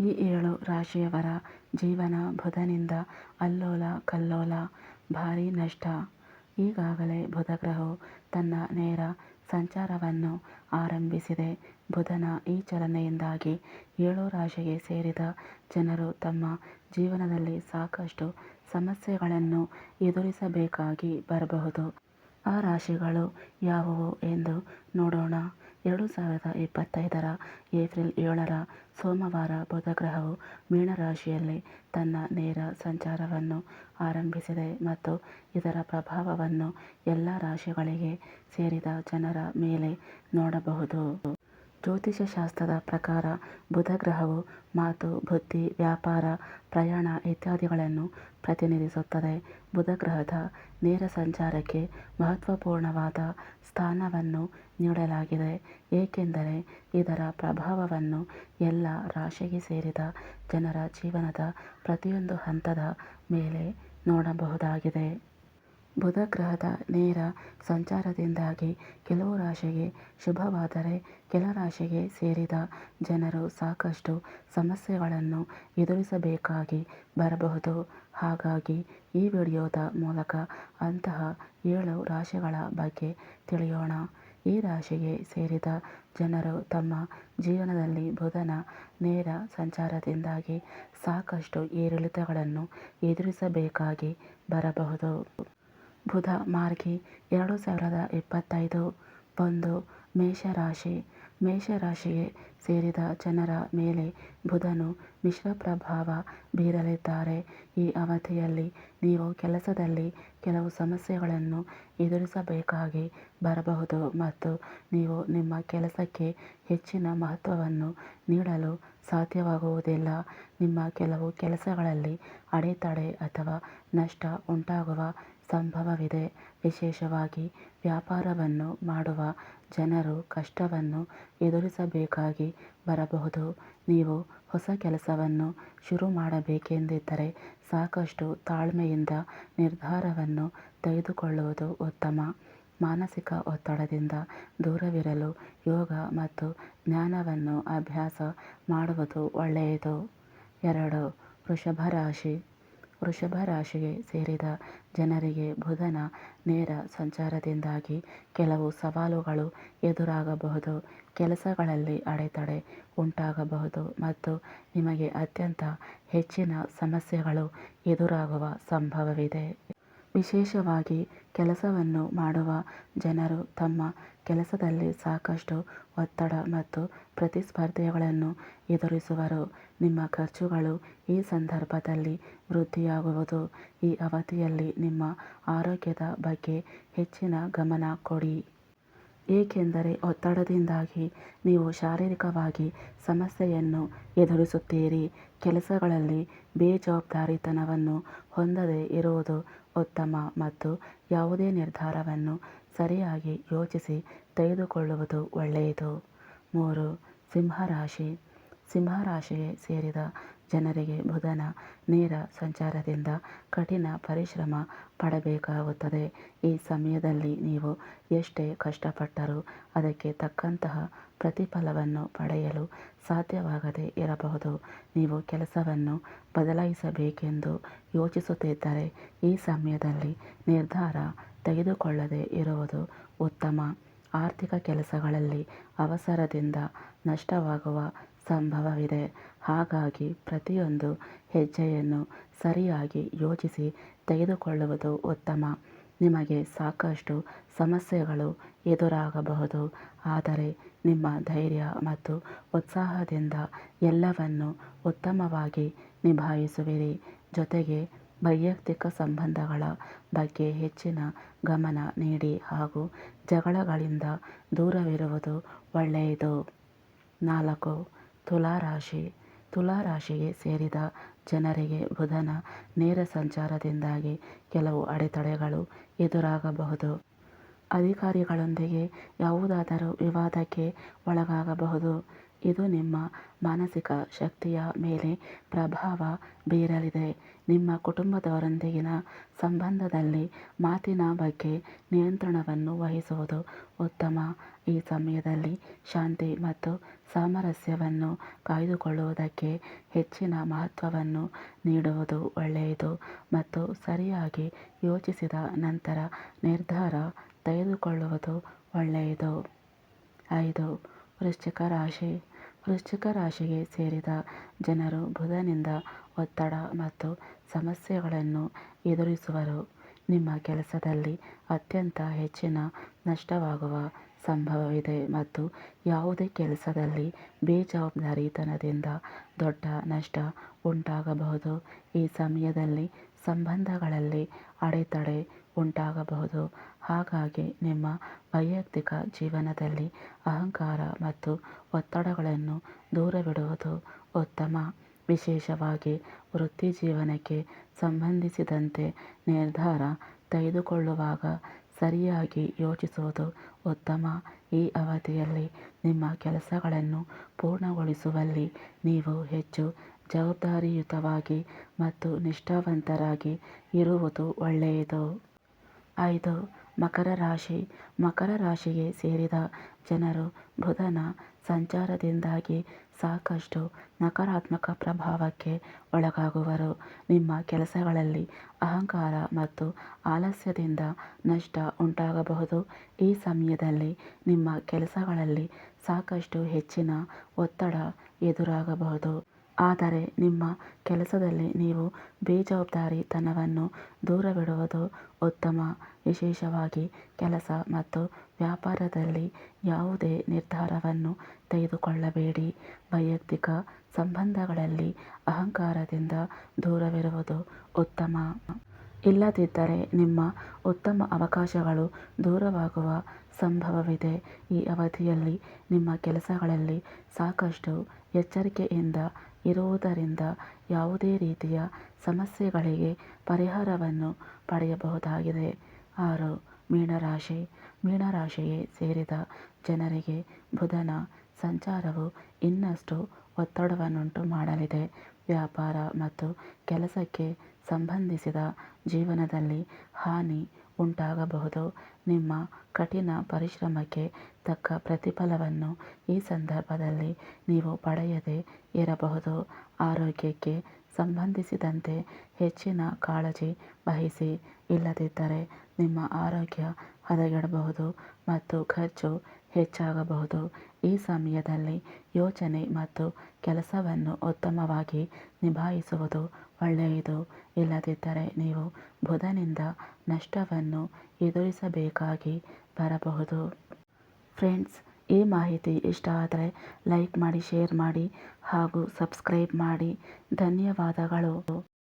ಈ ಏಳು ರಾಶಿಯವರ ಜೀವನ ಬುಧನಿಂದ ಅಲ್ಲೋಲ ಕಲ್ಲೋಲ, ಭಾರೀ ನಷ್ಟ. ಈಗಾಗಲೇ ಬುಧಗ್ರಹವು ತನ್ನ ನೇರ ಸಂಚಾರವನ್ನು ಆರಂಭಿಸಿದೆ. ಬುಧನ ಈ ಚಲನೆಯಿಂದಾಗಿ ಏಳು ರಾಶಿಗೆ ಸೇರಿದ ಜನರು ತಮ್ಮ ಜೀವನದಲ್ಲಿ ಸಾಕಷ್ಟು ಸಮಸ್ಯೆಗಳನ್ನು ಎದುರಿಸಬೇಕಾಗಿ ಬರಬಹುದು. ಆ ರಾಶಿಗಳು ಯಾವುವು ಎಂದು ನೋಡೋಣ. ಎರಡು ಸಾವಿರದ ಇಪ್ಪತ್ತೈದರ ಏಪ್ರಿಲ್ ಏಳರ ಸೋಮವಾರ ಬುಧಗ್ರಹವು ಮೀನರಾಶಿಯಲ್ಲಿ ತನ್ನ ನೇರ ಸಂಚಾರವನ್ನು ಆರಂಭಿಸಿದೆ ಮತ್ತು ಇದರ ಪ್ರಭಾವವನ್ನು ಎಲ್ಲ ರಾಶಿಗಳಿಗೆ ಸೇರಿದ ಜನರ ಮೇಲೆ ನೋಡಬಹುದು. ಜ್ಯೋತಿಷ್ಯಶಾಸ್ತ್ರದ ಪ್ರಕಾರ ಬುಧ ಗ್ರಹವು ಮಾತು, ಬುದ್ಧಿ, ವ್ಯಾಪಾರ, ಪ್ರಯಾಣ ಇತ್ಯಾದಿಗಳನ್ನು ಪ್ರತಿನಿಧಿಸುತ್ತದೆ. ಬುಧ ಗ್ರಹದ ನೇರ ಸಂಚಾರಕ್ಕೆ ಮಹತ್ವಪೂರ್ಣವಾದ ಸ್ಥಾನವನ್ನು ನೀಡಲಾಗಿದೆ, ಏಕೆಂದರೆ ಇದರ ಪ್ರಭಾವವನ್ನು ಎಲ್ಲ ರಾಶಿಗೆ ಸೇರಿದ ಜನರ ಜೀವನದ ಪ್ರತಿಯೊಂದು ಹಂತದ ಮೇಲೆ ನೋಡಬಹುದಾಗಿದೆ. ಬುಧಗ್ರಹದ ನೇರ ಸಂಚಾರದಿಂದಾಗಿ ಕೆಲವು ರಾಶಿಗೆ ಶುಭವಾದರೆ ಕೆಲ ರಾಶಿಗೆ ಸೇರಿದ ಜನರು ಸಾಕಷ್ಟು ಸಮಸ್ಯೆಗಳನ್ನು ಎದುರಿಸಬೇಕಾಗಿ ಬರಬಹುದು. ಹಾಗಾಗಿ ಈ ವಿಡಿಯೋದ ಮೂಲಕ ಅಂತಹ ಏಳು ರಾಶಿಗಳ ಬಗ್ಗೆ ತಿಳಿಯೋಣ. ಈ ರಾಶಿಗೆ ಸೇರಿದ ಜನರು ತಮ್ಮ ಜೀವನದಲ್ಲಿ ಬುಧನ ನೇರ ಸಂಚಾರದಿಂದಾಗಿ ಸಾಕಷ್ಟು ಏರಿಳಿತಗಳನ್ನು ಎದುರಿಸಬೇಕಾಗಿ ಬರಬಹುದು. ಬುಧ ಮಾರ್ಗಿ ಎರಡು ಸಾವಿರದ ಇಪ್ಪತ್ತೈದು ಒಂದು ಮೇಷರಾಶಿ ಮೇಷರಾಶಿಗೆ ಸೇರಿದ ಜನರ ಮೇಲೆ ಬುಧನು ಮಿಶ್ರ ಪ್ರಭಾವ ಬೀರಲಿದ್ದಾರೆ. ಈ ಅವಧಿಯಲ್ಲಿ ನೀವು ಕೆಲಸದಲ್ಲಿ ಕೆಲವು ಸಮಸ್ಯೆಗಳನ್ನು ಎದುರಿಸಬೇಕಾಗಿ ಬರಬಹುದು ಮತ್ತು ನೀವು ನಿಮ್ಮ ಕೆಲಸಕ್ಕೆ ಹೆಚ್ಚಿನ ಮಹತ್ವವನ್ನು ನೀಡಲು ಸಾಧ್ಯವಾಗುವುದಿಲ್ಲ. ನಿಮ್ಮ ಕೆಲವು ಕೆಲಸಗಳಲ್ಲಿ ಅಡೆತಡೆ ಅಥವಾ ನಷ್ಟ ಉಂಟಾಗುವ ಸಂಭವವಿದೆ. ವಿಶೇಷವಾಗಿ ವ್ಯಾಪಾರವನ್ನು ಮಾಡುವ ಜನರು ಕಷ್ಟವನ್ನು ಎದುರಿಸಬೇಕಾಗಿ ಬರಬಹುದು. ನೀವು ಹೊಸ ಕೆಲಸವನ್ನು ಶುರು ಮಾಡಬೇಕೆಂದಿದ್ದರೆ ಸಾಕಷ್ಟು ತಾಳ್ಮೆಯಿಂದ ನಿರ್ಧಾರವನ್ನು ತೆಗೆದುಕೊಳ್ಳುವುದು ಉತ್ತಮ. ಮಾನಸಿಕ ಒತ್ತಡದಿಂದ ದೂರವಿರಲು ಯೋಗ ಮತ್ತು ಜ್ಞಾನವನ್ನು ಅಭ್ಯಾಸ ಮಾಡುವುದು ಒಳ್ಳೆಯದು. ಎರಡು, ವೃಷಭ ರಾಶಿ. ವೃಷಭ ರಾಶಿಗೆ ಸೇರಿದ ಜನರಿಗೆ ಬುಧನ ನೇರ ಸಂಚಾರದಿಂದಾಗಿ ಕೆಲವು ಸವಾಲುಗಳು ಎದುರಾಗಬಹುದು. ಕೆಲಸಗಳಲ್ಲಿ ಅಡೆತಡೆ ಉಂಟಾಗಬಹುದು ಮತ್ತು ನಿಮಗೆ ಅತ್ಯಂತ ಹೆಚ್ಚಿನ ಸಮಸ್ಯೆಗಳು ಎದುರಾಗುವ ಸಂಭವವಿದೆ. ವಿಶೇಷವಾಗಿ ಕೆಲಸವನ್ನು ಮಾಡುವ ಜನರು ತಮ್ಮ ಕೆಲಸದಲ್ಲಿ ಸಾಕಷ್ಟು ಒತ್ತಡ ಮತ್ತು ಪ್ರತಿಸ್ಪರ್ಧೆಗಳನ್ನು ಎದುರಿಸುವರು. ನಿಮ್ಮ ಖರ್ಚುಗಳು ಈ ಸಂದರ್ಭದಲ್ಲಿ ವೃದ್ಧಿಯಾಗುವುದು. ಈ ಅವಧಿಯಲ್ಲಿ ನಿಮ್ಮ ಆರೋಗ್ಯದ ಬಗ್ಗೆ ಹೆಚ್ಚಿನ ಗಮನ ಕೊಡಿ. ಏಕೆಂದರೆ ಒತ್ತಡದಿಂದಾಗಿ ನೀವು ಶಾರೀರಿಕವಾಗಿ ಸಮಸ್ಯೆಯನ್ನು ಎದುರಿಸುತ್ತೀರಿ. ಕೆಲಸಗಳಲ್ಲಿ ಬೇಜವಾಬ್ದಾರಿತನವನ್ನು ಹೊಂದದೇ ಇರುವುದು ಉತ್ತಮ ಮತ್ತು ಯಾವುದೇ ನಿರ್ಧಾರವನ್ನು ಸರಿಯಾಗಿ ಯೋಚಿಸಿ ತೆಗೆದುಕೊಳ್ಳುವುದು ಒಳ್ಳೆಯದು. ಮೂರು, ಸಿಂಹರಾಶಿ. ಸಿಂಹರಾಶಿಗೆ ಸೇರಿದ ಜನರಿಗೆ ಬುಧನ ನೇರ ಸಂಚಾರದಿಂದ ಕಠಿಣ ಪರಿಶ್ರಮ ಪಡಬೇಕಾಗುತ್ತದೆ. ಈ ಸಮಯದಲ್ಲಿ ನೀವು ಎಷ್ಟೇ ಕಷ್ಟಪಟ್ಟರೂ ಅದಕ್ಕೆ ತಕ್ಕಂತಹ ಪ್ರತಿಫಲವನ್ನು ಪಡೆಯಲು ಸಾಧ್ಯವಾಗದೇ ಇರಬಹುದು. ನೀವು ಕೆಲಸವನ್ನು ಬದಲಾಯಿಸಬೇಕೆಂದು ಯೋಚಿಸುತ್ತಿದ್ದರೆ ಈ ಸಮಯದಲ್ಲಿ ನಿರ್ಧಾರ ತೆಗೆದುಕೊಳ್ಳದೇ ಇರುವುದು ಉತ್ತಮ. ಆರ್ಥಿಕ ಕೆಲಸಗಳಲ್ಲಿ ಅವಸರದಿಂದ ನಷ್ಟವಾಗುವ ಸಂಭವವಿದೆ. ಹಾಗಾಗಿ ಪ್ರತಿಯೊಂದು ಹೆಜ್ಜೆಯನ್ನು ಸರಿಯಾಗಿ ಯೋಚಿಸಿ ತೆಗೆದುಕೊಳ್ಳುವುದು ಉತ್ತಮ. ನಿಮಗೆ ಸಾಕಷ್ಟು ಸಮಸ್ಯೆಗಳು ಎದುರಾಗಬಹುದು. ಆದರೆ ನಿಮ್ಮ ಧೈರ್ಯ ಮತ್ತು ಉತ್ಸಾಹದಿಂದ ಎಲ್ಲವನ್ನು ಉತ್ತಮವಾಗಿ ನಿಭಾಯಿಸುವಿರಿ. ಜೊತೆಗೆ ವೈಯಕ್ತಿಕ ಸಂಬಂಧಗಳ ಬಗ್ಗೆ ಹೆಚ್ಚಿನ ಗಮನ ನೀಡಿ ಹಾಗೂ ಜಗಳಗಳಿಂದ ದೂರವಿರುವುದು ಒಳ್ಳೆಯದು. ನಾಲ್ಕು ತುಲಾರಾಶಿ. ತುಲಾರಾಶಿಗೆ ಸೇರಿದ ಜನರಿಗೆ ಬುಧನ ನೇರ ಸಂಚಾರದಿಂದಾಗಿ ಕೆಲವು ಅಡೆತಡೆಗಳು ಎದುರಾಗಬಹುದು. ಅಧಿಕಾರಿಗಳೊಂದಿಗೆ ಯಾವುದಾದರೂ ವಿವಾದಕ್ಕೆ ಒಳಗಾಗಬಹುದು. ಇದು ನಿಮ್ಮ ಮಾನಸಿಕ ಶಕ್ತಿಯ ಮೇಲೆ ಪ್ರಭಾವ ಬೀರಲಿದೆ. ನಿಮ್ಮ ಕುಟುಂಬದವರೊಂದಿಗಿನ ಸಂಬಂಧದಲ್ಲಿ ಮಾತಿನ ಬಗ್ಗೆ ನಿಯಂತ್ರಣವನ್ನು ವಹಿಸುವುದು ಉತ್ತಮ. ಈ ಸಮಯದಲ್ಲಿ ಶಾಂತಿ ಮತ್ತು ಸಾಮರಸ್ಯವನ್ನು ಕಾಯ್ದುಕೊಳ್ಳುವುದಕ್ಕೆ ಹೆಚ್ಚಿನ ಮಹತ್ವವನ್ನು ನೀಡುವುದು ಒಳ್ಳೆಯದು ಮತ್ತು ಸರಿಯಾಗಿ ಯೋಚಿಸಿದ ನಂತರ ನಿರ್ಧಾರ ತೆಗೆದುಕೊಳ್ಳುವುದು ಒಳ್ಳೆಯದು. ಐದು, ವೃಶ್ಚಿಕ ರಾಶಿ. ವೃಶ್ಚಿಕ ರಾಶಿಗೆ ಸೇರಿದ ಜನರು ಬುಧನಿಂದ ಒತ್ತಡ ಮತ್ತು ಸಮಸ್ಯೆಗಳನ್ನು ಎದುರಿಸುವರು. ನಿಮ್ಮ ಕೆಲಸದಲ್ಲಿ ಅತ್ಯಂತ ಹೆಚ್ಚಿನ ನಷ್ಟವಾಗುವ ಸಂಭವವಿದೆ ಮತ್ತು ಯಾವುದೇ ಕೆಲಸದಲ್ಲಿ ಬೇಜವಾಬ್ದಾರಿತನದಿಂದ ದೊಡ್ಡ ನಷ್ಟ ಉಂಟಾಗಬಹುದು. ಈ ಸಮಯದಲ್ಲಿ ಸಂಬಂಧಗಳಲ್ಲಿ ಅಡೆತಡೆ ಉಂಟಾಗಬಹುದು. ಹಾಗಾಗಿ ನಿಮ್ಮ ವೈಯಕ್ತಿಕ ಜೀವನದಲ್ಲಿ ಅಹಂಕಾರ ಮತ್ತು ಒತ್ತಡಗಳನ್ನು ದೂರವಿಡುವುದು ಉತ್ತಮ. ವಿಶೇಷವಾಗಿ ವೃತ್ತಿ ಜೀವನಕ್ಕೆ ಸಂಬಂಧಿಸಿದಂತೆ ನಿರ್ಧಾರ ತೆಗೆದುಕೊಳ್ಳುವಾಗ ಸರಿಯಾಗಿ ಯೋಚಿಸುವುದು ಉತ್ತಮ. ಈ ಅವಧಿಯಲ್ಲಿ ನಿಮ್ಮ ಕೆಲಸಗಳನ್ನು ಪೂರ್ಣಗೊಳಿಸುವಲ್ಲಿ ನೀವು ಹೆಚ್ಚು ಜವಾಬ್ದಾರಿಯುತವಾಗಿ ಮತ್ತು ನಿಷ್ಠಾವಂತರಾಗಿ ಇರುವುದು ಒಳ್ಳೆಯದು. ಐದು ಮಕರ ರಾಶಿ. ಮಕರ ರಾಶಿಗೆ ಸೇರಿದ ಜನರು ಬುಧನ ಸಂಚಾರದಿಂದಾಗಿ ಸಾಕಷ್ಟು ನಕಾರಾತ್ಮಕ ಪ್ರಭಾವಕ್ಕೆ ಒಳಗಾಗುವರು. ನಿಮ್ಮ ಕೆಲಸಗಳಲ್ಲಿ ಅಹಂಕಾರ ಮತ್ತು ಆಲಸ್ಯದಿಂದ ನಷ್ಟ ಉಂಟಾಗಬಹುದು. ಈ ಸಮಯದಲ್ಲಿ ನಿಮ್ಮ ಕೆಲಸಗಳಲ್ಲಿ ಸಾಕಷ್ಟು ಹೆಚ್ಚಿನ ಒತ್ತಡ ಎದುರಾಗಬಹುದು. ಆದರೆ ನಿಮ್ಮ ಕೆಲಸದಲ್ಲಿ ನೀವು ಬೇಜವಾಬ್ದಾರಿತನವನ್ನು ದೂರವಿಡುವುದು ಉತ್ತಮ. ವಿಶೇಷವಾಗಿ ಕೆಲಸ ಮತ್ತು ವ್ಯಾಪಾರದಲ್ಲಿ ಯಾವುದೇ ನಿರ್ಧಾರವನ್ನು ತೆಗೆದುಕೊಳ್ಳಬೇಡಿ. ವೈಯಕ್ತಿಕ ಸಂಬಂಧಗಳಲ್ಲಿ ಅಹಂಕಾರದಿಂದ ದೂರವಿರುವುದು ಉತ್ತಮ. ಇಲ್ಲದಿದ್ದರೆ ನಿಮ್ಮ ಉತ್ತಮ ಅವಕಾಶಗಳು ದೂರವಾಗುವ ಸಂಭವವಿದೆ. ಈ ಅವಧಿಯಲ್ಲಿ ನಿಮ್ಮ ಕೆಲಸಗಳಲ್ಲಿ ಸಾಕಷ್ಟು ಎಚ್ಚರಿಕೆಯಿಂದ ಇರುವುದರಿಂದ ಯಾವುದೇ ರೀತಿಯ ಸಮಸ್ಯೆಗಳಿಗೆ ಪರಿಹಾರವನ್ನು ಪಡೆಯಬಹುದಾಗಿದೆ. ಆರು, ಮೀನರಾಶಿ. ಮೀನರಾಶಿಗೆ ಸೇರಿದ ಜನರಿಗೆ ಬುಧನ ಸಂಚಾರವು ಇನ್ನಷ್ಟು ಒತ್ತಡವನ್ನುಂಟು ಮಾಡಲಿದೆ. ವ್ಯಾಪಾರ ಮತ್ತು ಕೆಲಸಕ್ಕೆ ಸಂಬಂಧಿಸಿದ ಜೀವನದಲ್ಲಿ ಹಾನಿ ಉಂಟಾಗಬಹುದು. ನಿಮ್ಮ ಕಠಿಣ ಪರಿಶ್ರಮಕ್ಕೆ ತಕ್ಕ ಪ್ರತಿಫಲವನ್ನು ಈ ಸಂದರ್ಭದಲ್ಲಿ ನೀವು ಪಡೆಯದೇ ಇರಬಹುದು. ಆರೋಗ್ಯಕ್ಕೆ ಸಂಬಂಧಿಸಿದಂತೆ ಹೆಚ್ಚಿನ ಕಾಳಜಿ ವಹಿಸಿ ಇಲ್ಲದಿದ್ದರೆ ನಿಮ್ಮ ಆರೋಗ್ಯ ಹದಗೆಡಬಹುದು ಮತ್ತು ಖರ್ಚು ಹೆಚ್ಚಾಗಬಹುದು. ಈ ಸಮಯದಲ್ಲಿ ಯೋಚನೆ ಮತ್ತು ಕೆಲಸವನ್ನು ಉತ್ತಮವಾಗಿ ನಿಭಾಯಿಸುವುದು ಒಳ್ಳೆಯದು. ಇಲ್ಲದಿದ್ದರೆ ನೀವು ಬುಧನಿಂದ ನಷ್ಟವನ್ನು ಎದುರಿಸಬೇಕಾಗಿ ಬರಬಹುದು. ಫ್ರೆಂಡ್ಸ್, ಈ ಮಾಹಿತಿ ಇಷ್ಟ ಆದರೆ ಲೈಕ್ ಮಾಡಿ, ಶೇರ್ ಮಾಡಿ ಹಾಗೂ ಸಬ್ಸ್ಕ್ರೈಬ್ ಮಾಡಿ. ಧನ್ಯವಾದಗಳು.